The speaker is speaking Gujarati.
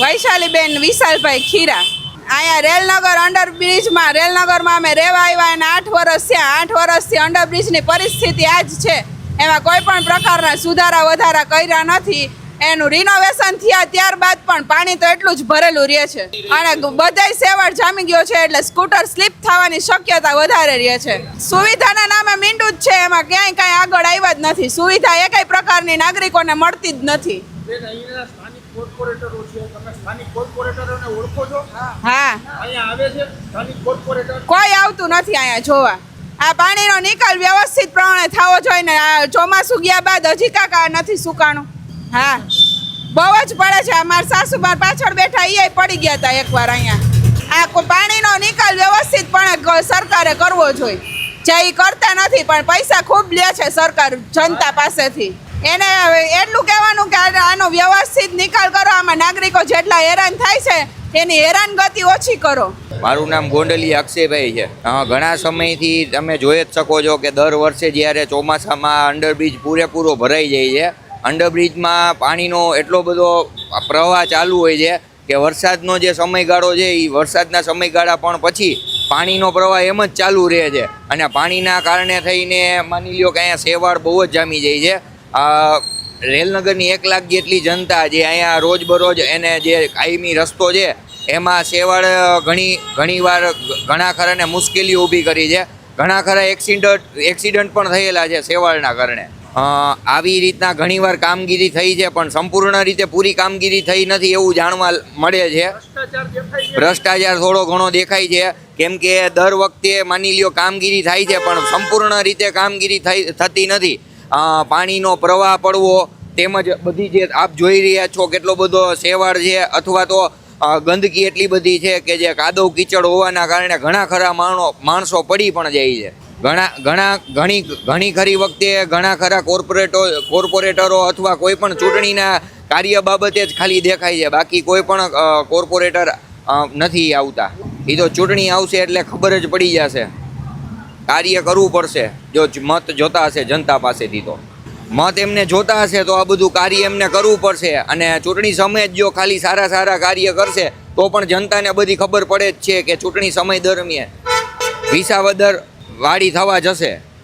વૈશાલીબેન, વિશાલભાઈ ખીરા. અહીંયા રેલનગર અંડરબ્રિજમાં, રેલનગરમાં અમે રહેવા આવ્યા અને આઠ વર્ષ થયા. આઠ વર્ષથી અંડરબ્રિજની પરિસ્થિતિ આ જ છે. એમાં કોઈ પણ પ્રકારના સુધારા વધારા કર્યા નથી. એનું રિનોવેશન થયા ત્યારબાદ પણ પાણી તો એટલું જ ભરેલું રહે છે. અને બધાય સેવડ જામી ગયો છે એટલે સ્કૂટર સ્લીપ થવાની શક્યતા વધારે રહે છે. સુવિધાના નામે મીંડું જ છે. એમાં ક્યાંય કાંઈ આગળ આવ્યા જ નથી. સુવિધા એકાઈ પ્રકારની નાગરિકોને મળતી જ નથી. કોર્પોરેટરો છે તમે સ્થાનિક કોર્પોરેટરોને ઓળખો છો? હા. અહીંયા આવે છે સ્થાનિક કોર્પોરેટર? કોઈ આવતું નથી અહીંયા જોવા. આ પાણીનો નિકાલ વ્યવસ્થિત પ્રમાણે થવો જોઈએ ને આ ચોમાસું ગયા બાદ હજી કાકા નથી સુકાણું. હા. બહુ જ પડે છે અમારા સાસુ માર પાછળ બેઠા એ પડી ગયા હતા એકવાર અહીંયા. આ પાણીનો નિકાલ વ્યવસ્થિતપણે સરકારે કરવો જોઈએ. જે એ કરતા નથી પણ પૈસા ખૂબ લે છે સરકાર જનતા પાસેથી. એને એટલું કહેવાનું કે આનો વ્યવસ્થિત નિકાલ કરો, આમાં નાગરિકો જેટલા હેરાન થાય છે, એની હેરાનગતિ ઓછી કરો. મારું નામ ગોંડલી અક્ષયભાઈ છે. ઘણા સમયથી તમે જોઈ જ શકો છો કે દર વર્ષે જ્યારે ચોમાસામાં અંડરબ્રિજ પૂરેપૂરો ભરાઈ જાય છે, અંડરબ્રિજમાં પાણીનો એટલો બધો પ્રવાહ ચાલુ હોય છે કે વરસાદનો જે સમયગાળો છે એ વરસાદના સમયગાળા પણ પછી પાણીનો પ્રવાહ એમ જ ચાલુ રહે છે. અને પાણીના કારણે થઈને માની લ્યો કે અહીંયા સેવાળ બહુ જ જામી જાય છે. અ, રેલનગરની એક લાખ જેટલી જનતા જે અહીંયા રોજબરોજ એને જે કાયમી રસ્તો છે એમાં સેવાળ ઘણી ઘણીવાર ઘણા ખરાને મુશ્કેલીઓ ઊભી કરી છે. ઘણા ખરા એક્સિડન્ટ એક્સિડન્ટ પણ થયેલા છે સેવાળના કારણે. આવી રીતના ઘણીવાર કામગીરી થઈ છે પણ સંપૂર્ણ રીતે પૂરી કામગીરી થઈ નથી એવું જાણવા મળે છે. ભ્રષ્ટાચાર થોડો ઘણો દેખાય છે. કેમ કે દર વખતે માની લ્યો કામગીરી થાય છે પણ સંપૂર્ણ રીતે કામગીરી થઈ થતી નથી. પાણીનો પ્રવાહ પડવો, તેમજ બધી જે આપ જોઈ રહ્યા છો કેટલો બધો સેવાળ છે, અથવા તો ગંદકી એટલી બધી છે કે જે કાદવ કીચડ હોવાના કારણે ઘણા ખરા માણો, માણસો પડી પણ જાય છે. ઘણા ઘણા, ઘણી ઘણી ખરી વખતે ઘણા ખરા કોર્પોરેટો, કોર્પોરેટરો અથવા કોઈ પણ ચૂંટણીના કાર્ય બાબતે જ ખાલી દેખાય છે. બાકી કોઈ પણ કોર્પોરેટર નથી આવતા. એ તો ચૂંટણી આવશે એટલે ખબર જ પડી જશે. કાર્ય કરવું પડશે. જો મત જોતા હશે જનતા પાસેથી તો. મત એમને જોતા હશે તો આ બધું કાર્ય એમને કરવું પડશે. અને ચૂંટણી સમયે જ જો ખાલી સારા સારા કાર્ય કરશે, તો પણ જનતાને બધી ખબર પડે જ છે કે ચૂંટણી સમય દરમિયાન વિસાવદર વાડી થવા જશે.